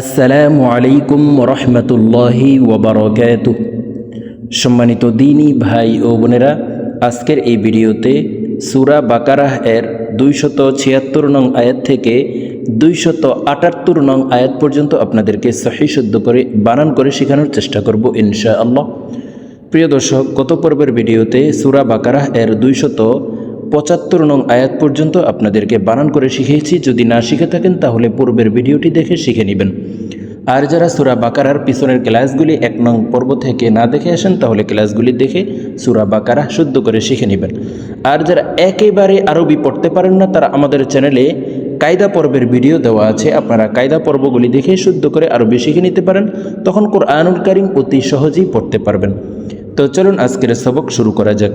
আসসালামু আলাইকুম রহমতুল্লাহি ওবরকাত সম্মানিত দিনী ভাই ও বোনেরা, আজকের এই ভিডিওতে সুরা বাকারাহ এর দুইশত ছিয়াত্তর নং আয়াত থেকে দুইশত আটাত্তর নং আয়াত পর্যন্ত আপনাদেরকে সহি শুদ্ধ করে, বানান করে শেখানোর চেষ্টা করব ইনশা আল্লাহ প্রিয় দর্শক, গত পর্বের ভিডিওতে সুরা বাকারাহ এর দুইশত পঁচাত্তর নং আয়াত পর্যন্ত আপনাদেরকে বানান করে শিখিয়েছি। যদি না শিখে থাকেন, তাহলে পূর্বের ভিডিওটি দেখে শিখে নেবেন। আর যারা সুরা বাকারার পিছনের ক্লাসগুলি এক নং পর্ব থেকে না দেখে আসেন, তাহলে ক্লাসগুলি দেখে সুরা বাকারা শুদ্ধ করে শিখে নেবেন। আর যারা একেবারে আরবি পড়তে পারেন না, তারা আমাদের চ্যানেলে কায়দা পর্বের ভিডিও দেওয়া আছে। আপনারা কায়দা পর্বগুলি দেখে শুদ্ধ করে আরবি শিখে নিতে পারেন। তখন কোরআনুল কারিম অতি সহজেই পড়তে পারবেন। তো চলুন আজকের সবক শুরু করা যাক।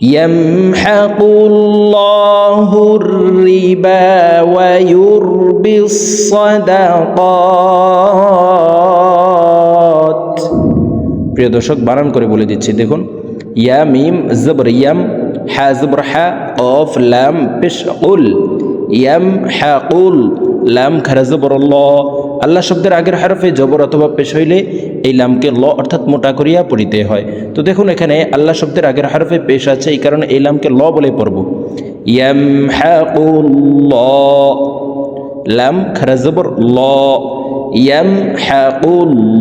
يمحق الله الربا ويربي الصدقات প্রিয় দর্শক বানান করে বলে দিচ্ছি দেখুন ইয়া মিম জবর ইয়াম হা জবর হা অফ লাম পেশ উল ইয়াম হাকুল লাম খারা জবর ল আল্লাহ শব্দের আগের হারফে জবর অথবা পেশ হইলে এই লামকে ল অর্থাৎ মোটা করিয়া পড়িতে হয়। তো দেখুন এখানে আল্লাহ শব্দের আগের হারফে পেশ আছে, এই কারণে এই লামকে ল বলে পড়ব। ইয়াম ল লাম খারা জবর ল। ইয়াম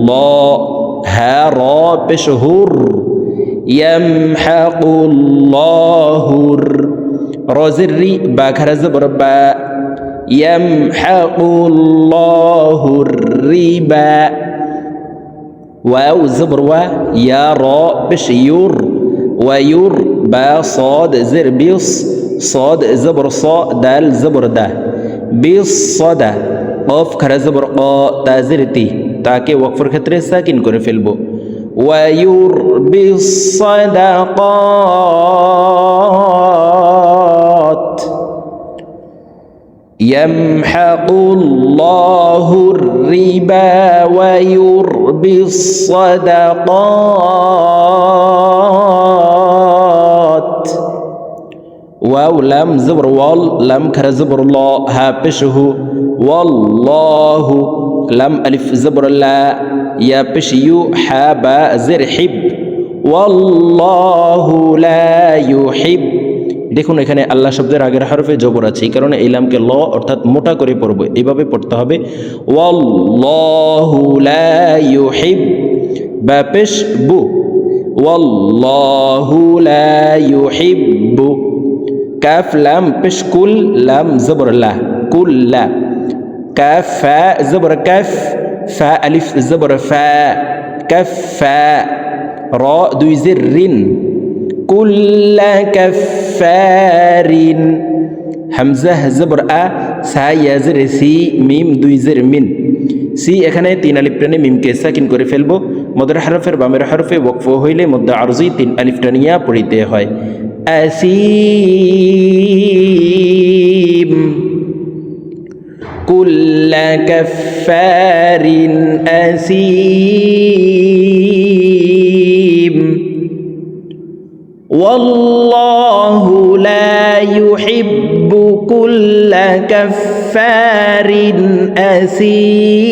ল হ্যাঁ র, পেশ ইয়াম হ্যাঁ রজের রি, বা, খারা জবর, বা। يمحق الله الربا واو زبر و يا را بش ير وير با صاد زر بيص صاد زبر صا دال زبر دا بيص صدا قف كر زبر قا تازرتي তাকে ওয়াকফের ক্ষেত্রে সাকিন করে ফেলবো ويربي الصدقات يمحق الله الربا ويربي الصدقات. واو لام زبر وال لام كر زبر الله ها بشه. والله لام ألف زبر لا يا بشيو حابا زر حب. والله لا يحب দেখুন, এখানে আল্লাহ শব্দের আগের হরফে জবর আছে, এই কারণে এই লামকে ল অর্থাৎ মোটা করে পড়ব এইভাবে পড়তে হবে। বা পেশ বু পেশ, কুল, লাম, জবর, লা কুল্লা কাফ, ফা, জবর, কাফ, ফা, আলিফ, জবর, ফা, কাফ, ফা, র, দুই জির রিন কুল্লা কাফারিন হামজাহ জবর আ সা ইয়াজের সি মিম দুই জের মিন সি এখানে তিন আলিফ টানে মিমকে সাকিন করে ফেলবো মদের হরফের বামের হরফে ওকফ হইলে মধ্য আরজি তিন আলিফ টানিয়া পড়িতে হয় আসিম كل كفار أثيم والله لا يحب كل كفار أثيم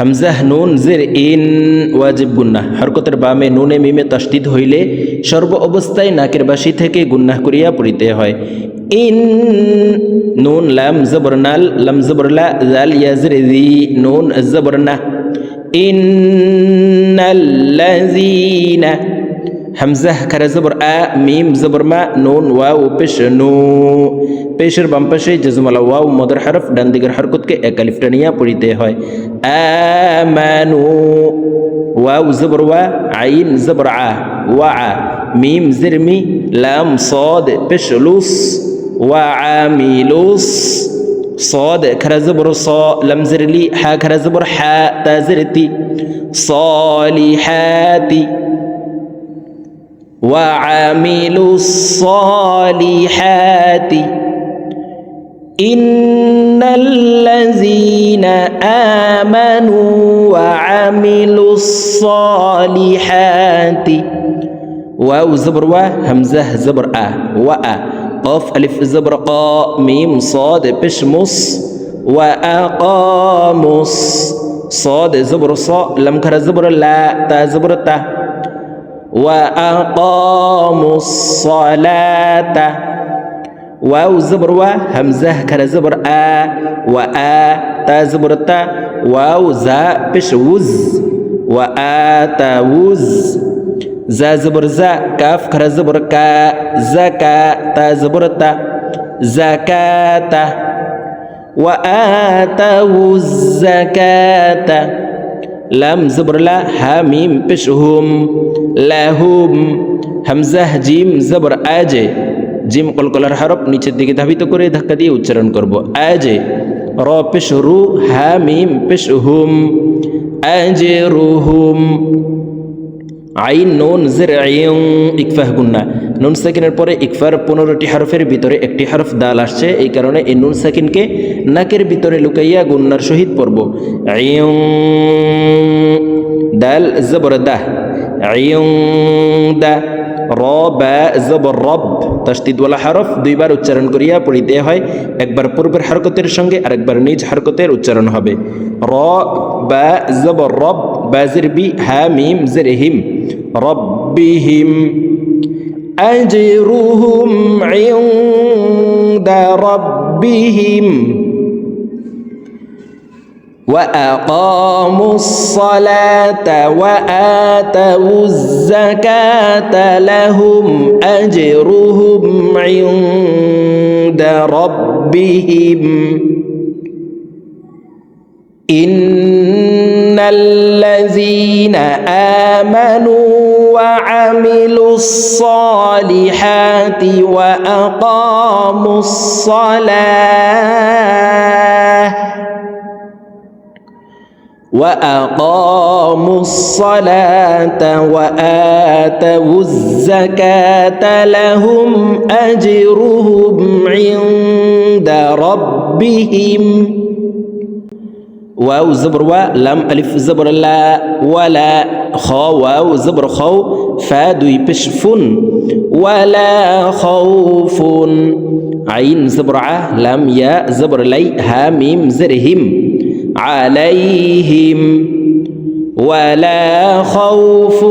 হামজাহ নুন জের ইন ওয়াজিব গুন্নাহ হরকতের বামে নুনে মিমে তাস্তিদ হইলে সর্ব অবস্থায় নাকের বাসি থেকে গুন্নাহ করিয়া পড়িতে হয় ইন নুন লাম জবরনাল লাম জবরলা জাল ইয়াজর জি নুন জবরনা ইন্নাল্লাযীনা হামজা খারা জবর আ মিম জবর মা নুন ওয়াও পেশ নু পেশের বাম পাশে জজমালা ওয়াও মদর হরফ ডান দিকের হরকতকে একালিফটা নিয়ে পড়িতে হয় আমানু ওয়াও জবর ওয়া আইন জবর আ ওয়া মিম জিরমি লাম সদ পেশ লুস ওয়া আমিলুস صاد خرا زبر صا لم زر لي حا خرا زبر حا تا زر تي صالحات. وعملوا الصالحات. إن الذين آمنوا وعملوا الصالحات. واو زبر وا همزة زبر آ وآ قاف ألف زبر قا ميم صاد بشمس وأقامص صاد زبر صا. لم كر زبر لا تا زبر تا. وأقاموا الصلاة واو زبر وا. همزة كر زبر آ. وآ تا زبر تا. واو زا بش وز. وآتا وز. زا زبر زا كاف كر زبر كا زكا تا زبر تا زكاة وآتوا الزكاة লাম জবরলা হা মিম পেশ হুম লাহুম হামজাহ জিম জবর আজে জিম কলকলার হরফ নিচের দিকে ধাবিত করে ধাক্কা দিয়ে উচ্চারণ করব আজে র পেশ রু হা মিম পেশ হুম আজে রুহুম আইন নুন জের আইং ইকফাহ গুন্না। নুন সাকিনের পরে ইকফার পনেরোটি হরফের ভিতরে একটি হরফ দাল আসছে, এই কারণে এই নুন সাকিনকে নাকের ভিতরে লুকাইয়া গুন্নার সহিত পড়ব। আইং দাল জবর দাহ আইং দা র বা জবর রব তাস্তিদওয়ালা হরফ দুইবার উচ্চারণ করিয়া পড়িতে হয়, একবার পূর্বের হরকতের সঙ্গে আরেকবার নিজ হরকতের উচ্চারণ হবে। র বা জবর রব بازر بي هاميم زرهم. ربهم أجرهم عند ربهم. وأقاموا الصلاة وآتوا الزكاة لهم أجرهم عند ربهم. ان الذين امنوا وعملوا الصالحات واقاموا الصلاه واقاموا الصلاه واتوا الزكاه لهم اجرهم عند ربهم واو زبر و لم ألف زبر لا ولا خا واو زبر خو فا دوي فن ولا خوف عين زبر ع لم يا زبر لي ها ميم زرهم. عليهم ولا خوف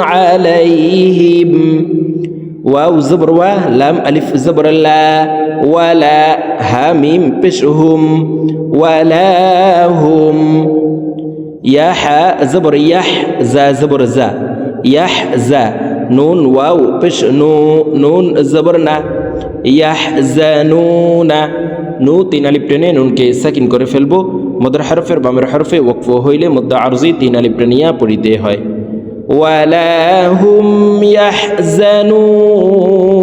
عليهم. واو زبر و لم ألف زبر لا ওয়ালা হামিম পেশহুম ওয়ালা হুম, ইয়াহ জবর ইয়াহ জা জবর জা, ইয়াহ জা, নুন ওয়াও পেশ নু, নুন জবর না, ইয়াহ জানুনা নু তিন আলিপ টেনে নুনকে সাকিন করে ফেলব, মদর হরফের বামের হরফে ওকফ হইলে মুদ্দা আরজি তিন আলিপ টেনিয়া পড়িতে হয়। ওয়ালা হুম, ইয়াহ জানুন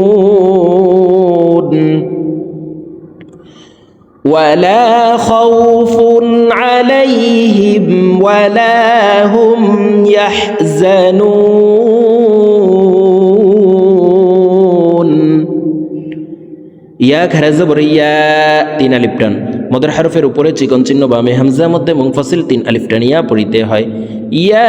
ولا خوف عليهم ولا هم يحزنون ইয়া খারা জবর ইয়া তিন আলিপটান মদের হারফের উপরে চিকন চিহ্ন বামে হামজা মধ্যে মুংফাসিল তিন আলিফটান ইয়া পড়িতে হয় ইয়া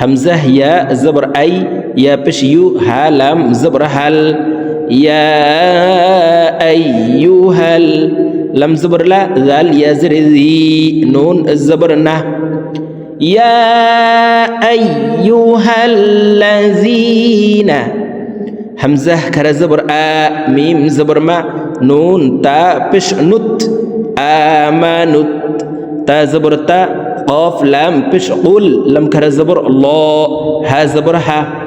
হামজা ইয়া জবর আই ইয়া পেশ ইউ হা লাম জবর হাল يا أيها لم زبر لا ذال يزرذي نون الزبر نه يا أيها الذين همزة كرا زبر آ ميم زبر ما نون تا بش نت آمنت تا زبر تا قاف لام بش قل لم كرا زبر الله ها زبر ها.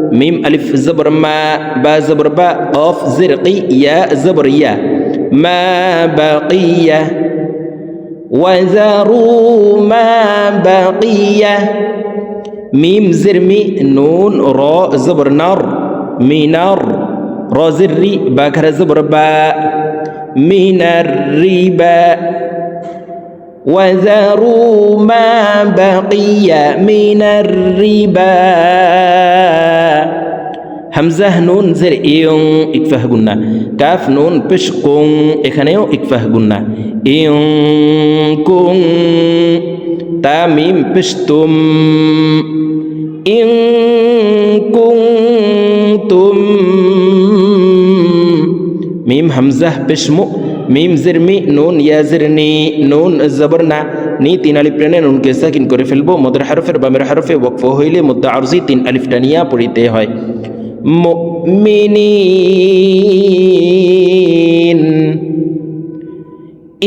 ميم ألف زبر ما با زبر با قاف زرقي يا زبر يا. ما بقي وذروا ما بقي ميم زرمي نون را زبر نار. مينار را زري باكر زبر با. من الربا وذروا ما بقي من الربا হামজাহ নুন জের ইয়ং ইকফাহ গুন্না কাফ নুন পেশ কুং এখানেও ইকফাহ গুন্না ইয়ং কুং তা মিম পেশ তুম ইং কুং তুম মিম হামজাহ পেশ মু মিম জিরমি নুন ইয়াজের নি নুন জবর না নি তিন আলিফ টানে নুনকে সাকিন করে ফেলব মদর হারফের বামের হারফে ওয়াকফ হইলে মুদ্দা আরজি তিন আলিফ টানিয়া পড়িতে হয় মুমিনিন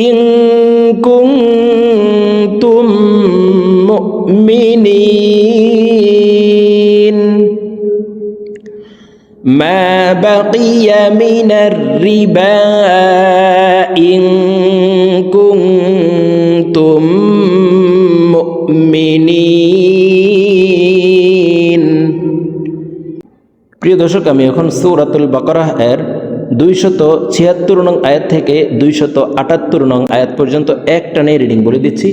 ইং কুনতুম মুমিনিন মা বাকিয়া মিনার রিবা إن كنتم مؤمنين প্রিয় দর্শক আমি এখন সৌরাতুল বাকরাহ এর দুইশত ছিয়াত্তর নং আয়াত থেকে দুইশত আটাত্তর নং আয়াত পর্যন্ত এক টানে রিডিং বলে দিচ্ছি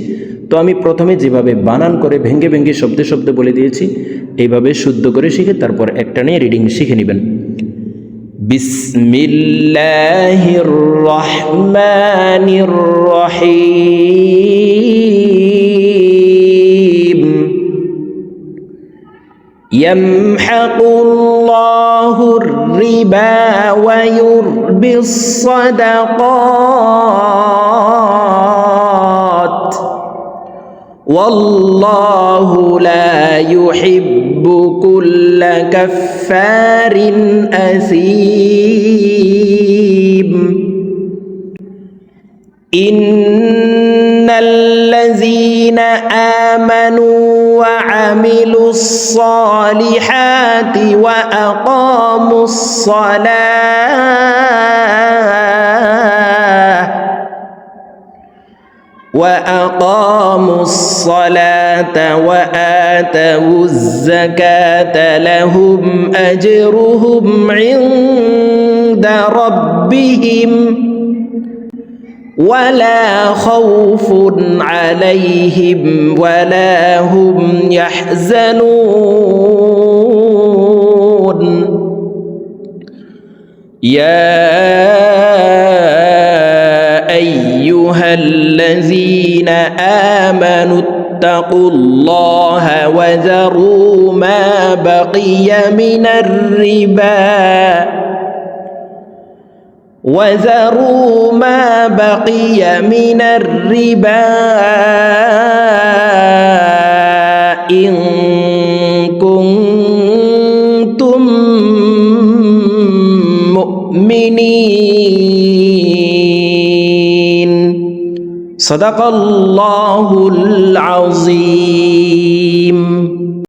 তো আমি প্রথমে যেভাবে বানান করে ভেঙ্গে ভেঙ্গে শব্দে শব্দে বলে দিয়েছি এইভাবে শুদ্ধ করে শিখে তারপর এক টানে রিডিং শিখে নেবেন بسم الله الرحمن الرحيم. يمحق الله الربا ويربي الصدقات. والله لا يحب كل كفار أثيم. إن الذين آمنوا وعملوا الصالحات وأقاموا الصلاة وأقاموا الصلاة وآتوا الزكاة لهم أجرهم عند ربهم ولا خوف عليهم ولا هم يحزنون. يا أيها الذين آمنوا اتقوا الله وذروا ما بقي من الربا. وذروا ما بقي من الربا. إن صدق الله العظيم.